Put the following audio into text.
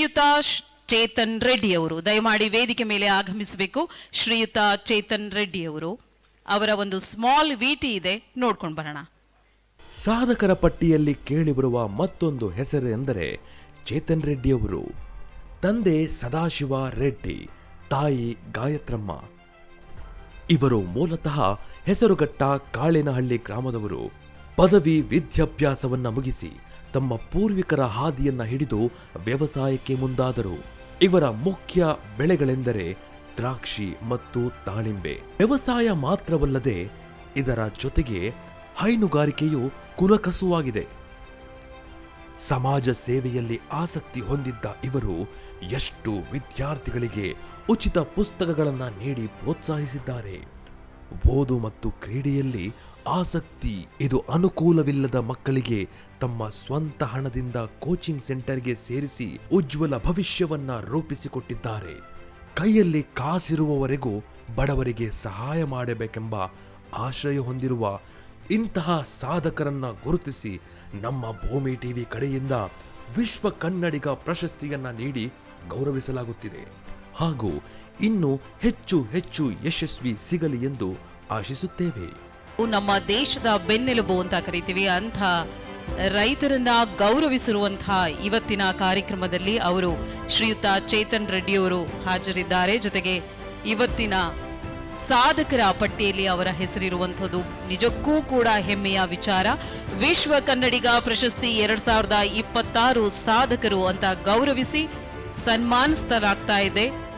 ಶ್ರೀಯುತ ಚೇತನ್ ರೆಡ್ಡಿ ಅವರು ದಯಮಾಡಿ ವೇದಿಕೆ ಮೇಲೆ ಆಗಮಿಸಬೇಕು. ಶ್ರೀಯುತ ಚೇತನ್ ರೆಡ್ಡಿ ಅವರು ಅವರ ಒಂದು ಸ್ಮಾಲ್ ವಿಟಿ ಇದೆ. ನೋಡ್ಕೊಂಡು ಬರೋಣ. ಸಾಧಕರ ಪಟ್ಟಿಯಲ್ಲಿ ಕೇಳಿಬರುವ ಮತ್ತೊಂದು ಹೆಸರು ಎಂದರೆ ಚೇತನ್ ರೆಡ್ಡಿಯವರು. ತಂದೆ ಸದಾಶಿವ ರೆಡ್ಡಿ, ತಾಯಿ ಗಾಯತ್ರಮ್ಮ. ಇವರು ಮೂಲತಃ ಹೆಸರುಗಟ್ಟ ಕಾಳಿನಹಳ್ಳಿ ಗ್ರಾಮದವರು. ಪದವಿ ವಿದ್ಯಾಭ್ಯಾಸವನ್ನ ಮುಗಿಸಿ ತಮ್ಮ ಪೂರ್ವಿಕರ ಹಾದಿಯನ್ನ ಹಿಡಿದು ವ್ಯವಸಾಯಕ್ಕೆ ಮುಂದಾದರು. ಇವರ ಮುಖ್ಯ ಬೆಳೆಗಳೆಂದರೆ ದ್ರಾಕ್ಷಿ ಮತ್ತು ದಾಳಿಂಬೆ. ವ್ಯವಸಾಯ ಮಾತ್ರವಲ್ಲದೆ ಇದರ ಜೊತೆಗೆ ಹೈನುಗಾರಿಕೆಯು ಕುಲಕಸುವಾಗಿದೆ ಸಮಾಜ ಸೇವೆಯಲ್ಲಿ ಆಸಕ್ತಿ ಹೊಂದಿದ್ದ ಇವರು ಎಷ್ಟು ವಿದ್ಯಾರ್ಥಿಗಳಿಗೆ ಉಚಿತ ಪುಸ್ತಕಗಳನ್ನು ನೀಡಿ ಪ್ರೋತ್ಸಾಹಿಸಿದ್ದಾರೆ. ಓದು ಮತ್ತು ಕ್ರೀಡೆಯಲ್ಲಿ ಆಸಕ್ತಿ, ಇದು ಅನುಕೂಲವಿಲ್ಲದ ಮಕ್ಕಳಿಗೆ ತಮ್ಮ ಸ್ವಂತ ಹಣದಿಂದ ಕೋಚಿಂಗ್ ಸೆಂಟರ್ಗೆ ಸೇರಿಸಿ ಉಜ್ವಲ ಭವಿಷ್ಯವನ್ನ ರೂಪಿಸಿಕೊಟ್ಟಿದ್ದಾರೆ. ಕೈಯಲ್ಲಿ ಕಾಸಿರುವವರೆಗೂ ಬಡವರಿಗೆ ಸಹಾಯ ಮಾಡಬೇಕೆಂಬ ಆಶ್ರಯ ಹೊಂದಿರುವ ಇಂತಹ ಸಾಧಕರನ್ನ ಗುರುತಿಸಿ ನಮ್ಮ ಭೂಮಿ ಟಿವಿ ಕಡೆಯಿಂದ ವಿಶ್ವ ಕನ್ನಡಿಗ ಪ್ರಶಸ್ತಿಯನ್ನ ನೀಡಿ ಗೌರವಿಸಲಾಗುತ್ತಿದೆ. ಹಾಗೂ ಇನ್ನು ಹೆಚ್ಚು ಹೆಚ್ಚು ಯಶಸ್ವಿ ಸಿಗಲಿ ಎಂದು ಆಶಿಸುತ್ತೇವೆ. ನಮ್ಮ ದೇಶದ ಬೆನ್ನೆಲುಬು ಅಂತ ಕರಿತೀವಿ. ಅಂಥ ರೈತರನ್ನ ಗೌರವಿಸಿರುವಂತಹ ಇವತ್ತಿನ ಕಾರ್ಯಕ್ರಮದಲ್ಲಿ ಅವರು ಶ್ರೀಯುತ ಚೇತನ್ ರೆಡ್ಡಿಯವರು ಹಾಜರಿದ್ದಾರೆ. ಜೊತೆಗೆ ಇವತ್ತಿನ ಸಾಧಕರ ಪಟ್ಟಿಯಲ್ಲಿ ಅವರ ಹೆಸರಿರುವಂಥದ್ದು ನಿಜಕ್ಕೂ ಕೂಡ ಹೆಮ್ಮೆಯ ವಿಚಾರ. ವಿಶ್ವ ಕನ್ನಡಿಗ ಪ್ರಶಸ್ತಿ ಎರಡ್ ಸಾವಿರದ ಇಪ್ಪತ್ತಾರು ಸಾಧಕರು ಅಂತ ಗೌರವಿಸಿ ಸನ್ಮಾನಿಸಲಾಗ್ತಾ ಇದೆ.